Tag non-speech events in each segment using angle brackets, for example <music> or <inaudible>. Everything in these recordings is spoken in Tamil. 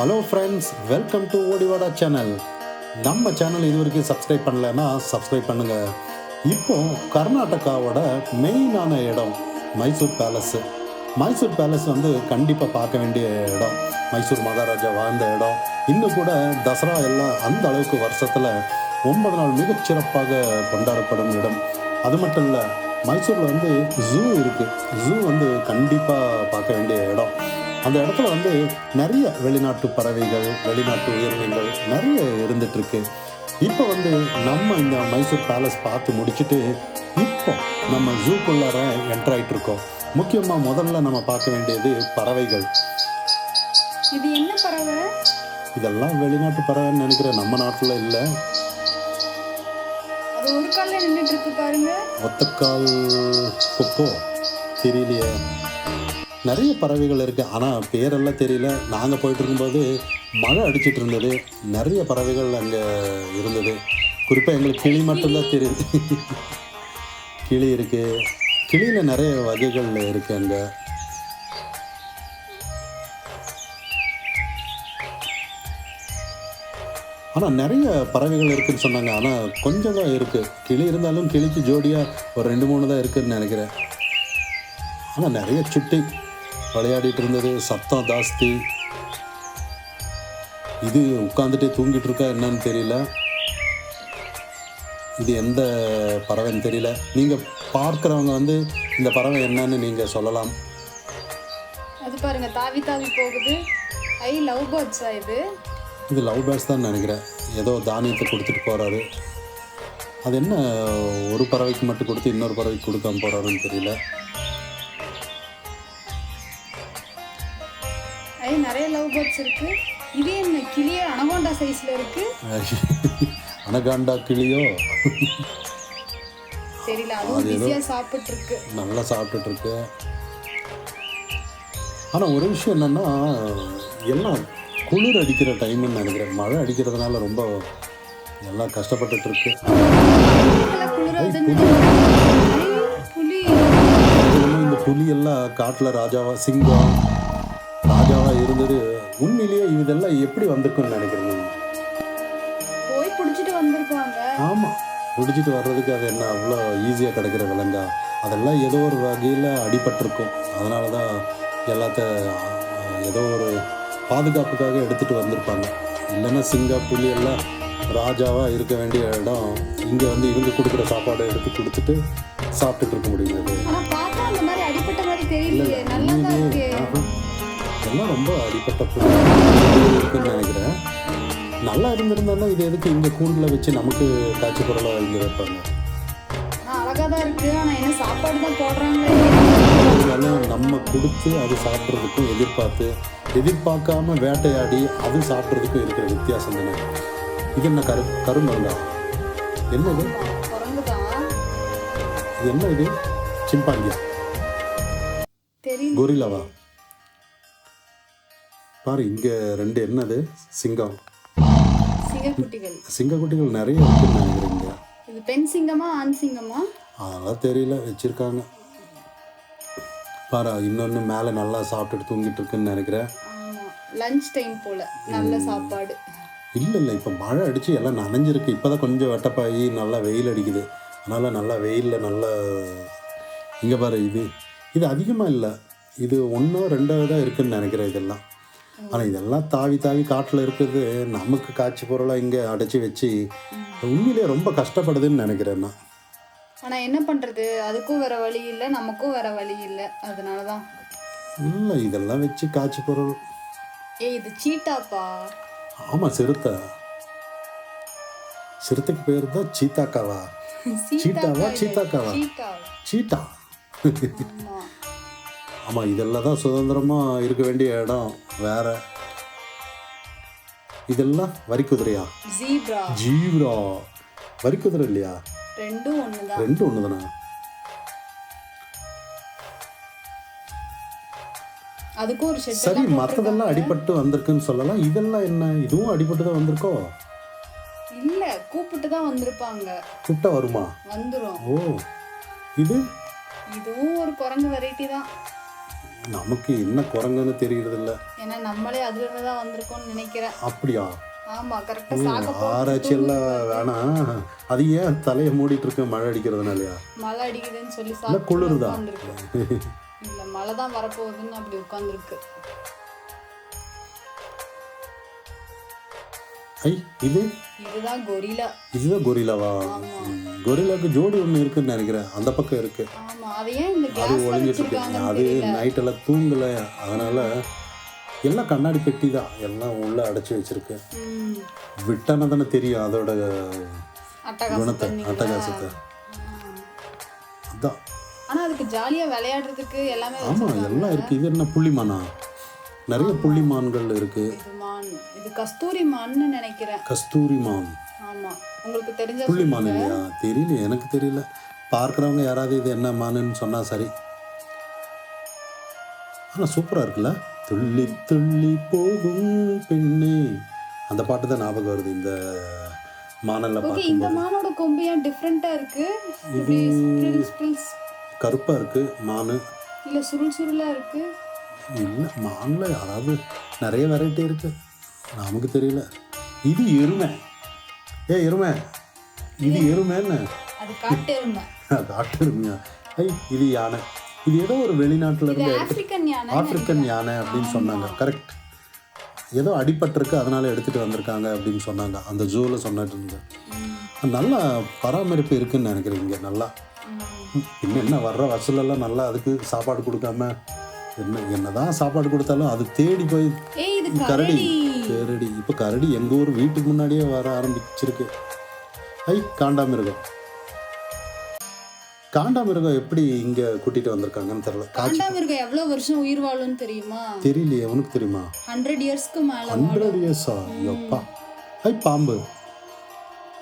ஹலோ ஃப்ரெண்ட்ஸ் வெல்கம் டு ஓடிவாடா சேனல் நம்ம சேனல் இது வரைக்கும் சப்ஸ்கிரைப் பண்ணலைன்னா சப்ஸ்கிரைப் பண்ணுங்க. இப்போ கர்நாடகாவோட மெயினான இடம் மைசூர் பேலஸு மைசூர் பேலஸ் வந்து கண்டிப்பாக பார்க்க வேண்டிய இடம். மைசூர் மகாராஜா வாழ்ந்த இடம். இன்னும் கூட தசரா எல்லாம் அந்த அளவுக்கு வருஷத்தில் ஒன்பது நாள் மிகச்சிறப்பாக கொண்டாடப்படும் இடம். அது மட்டும் இல்லை மைசூரில் வந்து ஜூ இருக்குது ஜூ வந்து கண்டிப்பாக பார்க்க வேண்டிய இடம். அந்த இடத்துல வந்து நிறைய வெளிநாட்டு பறவைகள் வெளிநாட்டு உயிரினங்கள் நிறைய இருந்துட்டு இருக்கு இப்போ வந்து நம்ம இந்த மைசூர் பேலஸ் பார்த்து முடிச்சுட்டு இப்போ நம்ம ஜூக்குள்ளார என்டர் ஆயிட்டு இருக்கோம் முக்கியமாக முதல்ல நம்ம பார்க்க வேண்டியது பறவைகள். இது என்ன பறவை? இதெல்லாம் வெளிநாட்டு பறவைன்னு நினைக்கிறேன். நம்ம நாட்டில் இல்லை. அது ஒரு கால்ல நின்றுட்டு இருக்கு பாருங்க ஒத்தக்கால் கொக்கோ. தெரியலையே. நிறைய பறவைகள் இருக்குது ஆனால் பேரெல்லாம் தெரியல. நாங்கள் போயிட்டு இருக்கும்போது மழை அடிச்சிட்டு இருந்தது. நிறைய பறவைகள் அங்கே இருந்தது. குறிப்பாக எங்களுக்கு கிளி மட்டும்தான் தெரியுது. கிளி இருக்குது கிளியில் நிறைய வகைகள் இருக்குது அங்கே. ஆனால் நிறைய பறவைகள் இருக்குதுன்னு சொன்னாங்க. ஆனால் கொஞ்சம் தான் இருக்குது கிளி இருந்தாலும் கிளிக்கு ஜோடியாக ஒரு ரெண்டு மூணு தான் இருக்குதுன்னு நினைக்கிறேன். ஆனால் நிறைய சுட்டி. விளையாடிட்டு இருந்தது. சத்தம் ஜாஸ்தி. இது உட்காந்துட்டே தூங்கிட்டு இருக்கா என்னன்னு தெரியல. இது எந்த பறவைன்னு தெரியல. நீங்கள் பார்க்குறவங்க வந்து இந்த பறவை என்னன்னு நீங்கள் சொல்லலாம். அது பாருங்க தாவி தாவி போகுது. ஐ லவ் பேர்ட்ஸா இது? இது லவ் பேர்ட்ஸ் தான் நினைக்கிறேன். ஏதோ தானியத்தை கொடுத்துட்டு போகிறாரு அது என்ன ஒரு பறவைக்கு மட்டும் கொடுத்து இன்னொரு பறவைக்கு கொடுக்காம போகிறாருன்னு தெரியல. பேர்ட்ஸ் இருக்கு. இது என்ன கிளியே அனகோண்டா சைஸ்ல இருக்கு. <laughs> அனகாண்டா கிளியோ? தெரியல அதுவும் பிஸியா சாப்பிட்டு இருக்கு நல்லா சாப்பிட்டுட்டு இருக்கு ஆனால் ஒரு விஷயம் என்னன்னா எல்லாம் குளிர் அடிக்கிற டைம்னு நினைக்கிறேன். மழை அடிக்கிறதுனால ரொம்ப எல்லாம் கஷ்டப்பட்டுட்டு இருக்கு? இந்த புலி எல்லாம் காட்டில் ராஜாவா சிங்கம். ராஜாவா இருந்தது உண்மையிலேயே இதெல்லாம் எப்படி வந்திருக்குன்னு நினைக்கிறேன் நீங்க? போய் பிடிச்சிட்டு வந்திருப்பாங்க ஆமாம் பிடிச்சிட்டு வர்றதுக்கு அது என்ன அவ்வளோ ஈஸியாக கிடைக்கிற விலங்கா? அதெல்லாம் ஏதோ ஒரு வகையில் அடிபட்டிருக்கும். அதனால தான் எல்லாத்த ஏதோ ஒரு பாதுகாப்புக்காக எடுத்துகிட்டு வந்திருப்பாங்க. இல்லைன்னா சிங்கா புலி எல்லாம் ராஜாவாக இருக்க வேண்டிய இடம் இங்கே வந்து இவங்க கொடுக்குற சாப்பாடை எடுத்து கொடுத்துட்டு சாப்பிட்டுட்டு இருக்க முடியாது. ஆனா எல்லாம் ரொம்ப அடிப்பட்ட இருக்குன்னு நினைக்கிறேன். நல்லா இருந்திருந்தாலும் இது எதுக்கு இங்கே கூண்டில் வச்சு நமக்கு காட்சி பொருளாக இங்கே வைப்பாங்க? தான் என்ன சாப்பாடு தான் நம்ம கொடுத்து அது சாப்பிட்றதுக்கும் எதிர்பார்த்து எதிர்பார்க்காம வேட்டையாடி அது சாப்பிட்றதுக்கும் இருக்கிற வித்தியாசம் தானே? இது என்ன கரு கருமருங்கா என்ன இது? என்ன இது? சிம்பாங்கியா தெரியல. கொரில்லாவா? பாரு இங்கே ரெண்டு என்னது? சிங்கம். சிங்கக்குட்டிகள். சிங்கக்குட்டிகள் நிறைய இருக்குன்னு நினைக்கிறீங்க. இது பெண் சிங்கமா ஆண் சிங்கமா? அதெல்லாம் தெரியல வச்சிருக்காங்க. பாரு இன்னொன்று மேலே நல்லா சாப்பிட்டுட்டு தூங்கிட்டு இருக்குன்னு நினைக்கிறேன். லஞ்ச் டைம் போல நல்ல சாப்பாடு. இல்லை இல்லை இப்போ மழை அடித்து எல்லாம் நனைஞ்சிருக்கு. இப்போ தான் கொஞ்சம் வெட்டப்பாயி நல்லா வெயில் அடிக்குது. அதனால் நல்லா வெயிலில் நல்லா இங்கே பாரு இது இது அதிகமாக இல்லை. இது ஒன்றோ ரெண்டோ தான் இருக்குன்னு நினைக்கிறேன் இதெல்லாம். ஆனால் இதெல்லாம் தாவி தாவி காட்டில் இருக்குது. நமக்கு காட்சி பொருளாக இங்கே அடைச்சி வச்சு உண்மையிலேயே ரொம்ப கஷ்டப்படுதுன்னு நினைக்கிறேன் நான். ஆனா என்ன பண்றது? அதுக்கும் வேற வழி இல்ல நமக்கும் வேற வழி இல்ல. அதனாலதான். இல்லை இதெல்லாம் வச்சு காட்சி பொருள். ஏய் இது சீட்டாப்பா ஆமாம் சிறுத்தை. சிறுத்தைக்கு பேர் தான் சீத்தாக்காவா சீட்டாவா சீத்தாக்காவா சீட்டா ஆமாம் இதெல்லாம் தான் சுதந்திரமாக இருக்க வேண்டிய இடம். வேற. இதெல்லாம் வரிக்குதிரையா ஜீப்ரா. ஜீவ்ரா வரிக்குதிரை இல்லையா? ரெண்டும் ஒன்று தானே அதுக்கும் ஒரு ஷெட் சரி மற்றதெல்லாம் அடிபட்டு வந்திருக்குன்னு சொல்லலாம். இதெல்லாம் என்ன? இதுவும் அடிபட்டு தான் வந்திருக்கோ? இல்ல கூப்பிட்டு தான் வந்திருப்பாங்க. கூப்பிட்டா வருமா? வந்துரும். ஓ இது? இதுவும் ஒரு குரங்கு வெரைட்டி தான். நமக்கு என்ன குரங்குன்னு தெரியறதில்ல. ஏன்னா நம்மளே அதுல இருந்து தான் வந்திருக்கோம்னு நினைக்கிறேன். அப்படியா? ஆமா கரெக்டா ஆராய்ச்சி எல்லாம் வேணாம் அது ஏன் தலையை மூடிட்டு இருக்க மழை அடிக்கிறதுனாலயா? மழை அடிக்குதுன்னு சொல்லி சாக்கு குளிருதா? இல்ல மழை தான் வரப்போகுதுன்னு அப்படி உட்காந்துருக்கு. ஐ இது? இதுதான் கொரிலா. இதுதான் கொரிலாவா? ம், கொரிலாக்கு ஜோடி ஒன்று இருக்குன்னு நினைக்கிறேன். அந்த பக்கம் இருக்கு. அது ஒளிஞ்சிட்டு இருக்கு. அது நைட்டெல்லாம் தூங்கல. அதனால எல்லாம் கண்ணாடி பெட்டி தான். எல்லாம் உள்ள அடைச்சி வச்சிருக்கு. விட்டானா தானே தெரியும் அதோட குணத்தை? அட்டகாசத்தை. அதான். ஆனா அதுக்கு ஜாலியா விளையாடுறதுக்கு எல்லாமே ஆமா வச்சிருக்காங்க. எல்லாம் இருக்கு. இது என்ன புள்ளிமானா? நிறைய புள்ளிமான்கள் இருக்கு. இது இது கஸ்தூரி மான்னு நினைக்கிறேன். கஸ்தூரி மான் ஆமா. உங்களுக்கு தெரிஞ்ச புள்ளிமான் இல்லையா? தெரியல எனக்கு தெரியல. பார்க்குறவங்க யாராவது இது என்ன மானுன்னு சொன்னா சரி. ஆனால் சூப்பராக இருக்குல்ல? துள்ளி துள்ளி போகும் பெண்ணே. அந்த பாட்டு தான் ஞாபகம் வருது இந்த மானல்ல ஓகே இந்த மானோட கொம்பு ஏன் டிஃப்ரெண்டா இருக்கு? ஸ்பிரில்ஸ் கருப்பாக இருக்கு மானு. இல்ல சுருள் சுருளா இருக்கு? இல்லை மானில் அதாவது நிறைய வெரைட்டி இருக்கு. நமக்கு தெரியல. இது எருமை. ஏ எருமை. இது எருமைன்னு அது காட்டு எருமை. காட்டு எருமையா? ஐ இது யானை. இது ஏதோ ஒரு வெளிநாட்டுல இருந்து ஆப்பிரிக்கன் யானை அப்படின்னு சொன்னாங்க. கரெக்ட் ஏதோ அடிபட்டிருக்கு அதனால எடுத்துட்டு வந்திருக்காங்க அப்படின்னு சொன்னாங்க. அந்த ஜூவில் சொன்னாட்டு இருந்தேன் நல்ல பராமரிப்பு இருக்குன்னு நினைக்கிறேன் இங்கே நல்லா. இன்னும் என்ன வர்ற வசூலெல்லாம் நல்லா அதுக்கு சாப்பாடு கொடுக்காம என்ன என்னதான் சாப்பாடு கொடுத்தாலும் அது தேடி போய் கரடி. கரடி. இப்போ கரடி எங்கள் ஊர் வீட்டுக்கு முன்னாடியே வர ஆரம்பிச்சிருக்கு. ஐ காண்டாமிருகம் காண்டாமிருகம் எப்படி இங்கே கூட்டிகிட்டு வந்திருக்காங்கன்னு தெரியல. காண்டாமிருகம் எவ்வளவு வருஷம் உயிர் வாழும்னு தெரியுமா? தெரியலையே உனக்கு தெரியுமா? ஹண்ட்ரட் இயர்ஸ்க்கு மேல ஹண்ட்ரட் இயர்ஸா எப்பா ஐ பாம்பு.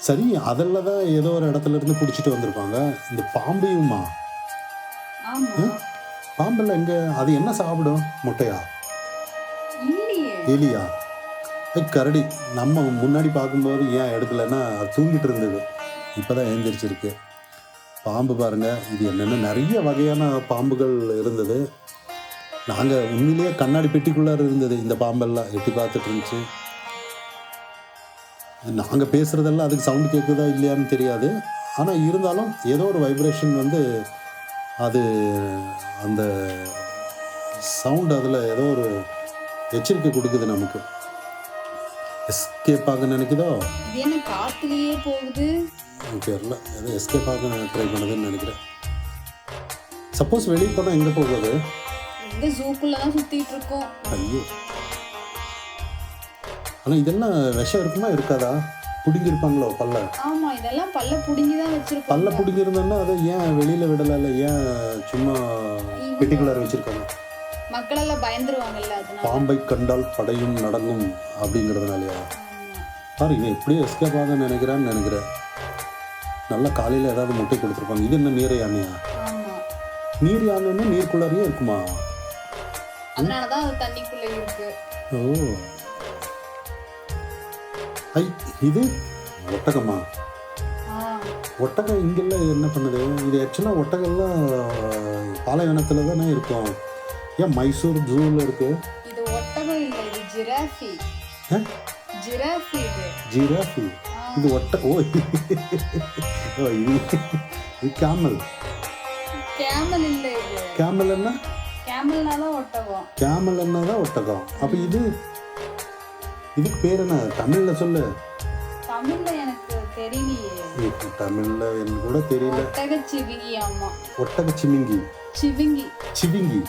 சரி அதில் தான் ஏதோ ஒரு இடத்துல இருந்து பிடிச்சிட்டு வந்திருப்பாங்க. இந்த பாம்பையுமா? ஆமா. பாம்பில் எங்கே? அது என்ன சாப்பிடும்? முட்டையா? இல்லையே. எலியா? கரடி நம்ம முன்னாடி பார்க்கும்போது ஏன் எடுக்கலைன்னா அது தூங்கிட்டு இருந்தது. இப்போ தான் எழுந்திரிச்சிருக்கு. பாம்பு பாருங்க இது என்னென்ன நிறைய வகையான பாம்புகள் இருந்தது. நாங்கள் உண்மையிலேயே கண்ணாடி பெட்டிக்குள்ளார இருந்தது இந்த பாம்பெல்லாம். எட்டி பார்த்துட்டு இருந்துச்சு. நாங்கள் பேசுகிறதெல்லாம் அதுக்கு சவுண்டு கேட்குதா இல்லையான்னு தெரியாது. ஆனால் இருந்தாலும் ஏதோ ஒரு வைப்ரேஷன் வந்து அது அந்த சவுண்ட் அதில் ஏதோ ஒரு எச்சரிக்கை கொடுக்குது நமக்கு. எஸ்கேப் ஆக நினைக்குதோ? என்ன காத்துலயே போகுது? தெரியல. ஏதோ எஸ்கேப் ஆக ட்ரை பண்ணுதுன்னு நினைக்கிறேன். சப்போஸ் வெளியே போனால் எங்கே போகுது? எங்க ஜூக்குள்ள தான் சுத்திட்டு இருக்கோம். ஐயோ. ஆனால் இதெல்லாம் விஷம் இருக்குமா? இருக்காதா? பிடுங்கிருப்பாங்களோ பல்ல? ஆமா இதெல்லாம் பல்ல புடுங்கி தான் வச்சிருக்கோம் பல்ல பிடுங்கிருந்தோன்னா அதை ஏன் வெளியில் விடலை? ஏன் சும்மா பெட்டிக்குள்ளார வச்சுருக்காங்க? மக்கள் எல்லாம் பயந்துருவாங்கல்ல பாம்பை கண்டால் படையும் நடங்கும் அப்படிங்கிறதுனாலயா. பாரு இவன் எப்படியோ எஸ்கேப் ஆக நினைக்கிறான்னு நினைக்கிறேன். நல்லா காலையில் ஏதாவது முட்டை கொடுத்துருப்பாங்க. இது என்ன நீர் யானையா? நீர் யானைன்னா நீருக்குள்ளாரியே இருக்குமா? அதனாலதான் அது தண்ணிக்குள்ள இருக்கு. ஓ. ஐ இது ஒட்டகமா? ஒட்டகம் இங்கெல்லாம் என்ன பண்ணுது? இது ஆக்சுவலாக ஒட்டகம்லாம் பாலைவனத்தில் தானே இருக்கும். ஏன் மைசூர் ஜூவில் இருக்கு? இது ஒட்டகம் இல்ல இது ஜிராஃபி? ஜிராஃபி ஜிராஃபி? இது ஒட்ட ஓ ஓ இது இது கேமல். கேமல் இல்ல இது. கேமல் என்ன? கேமல்னாலும் ஒட்டகம். கேமல் தான் ஒட்டகம். அப்போ இது இதுக்கு பேர் என்ன? தமிழில் சொல்லு. தமிழ்ல எனக்கு தெரியலையே. தமிழில் எனக்கு கூட தெரியல. ஒட்டக சிவிங்கி ஆமா ஒட்டக சிமிங்கி சிவிங்கி. சிவிங்கி.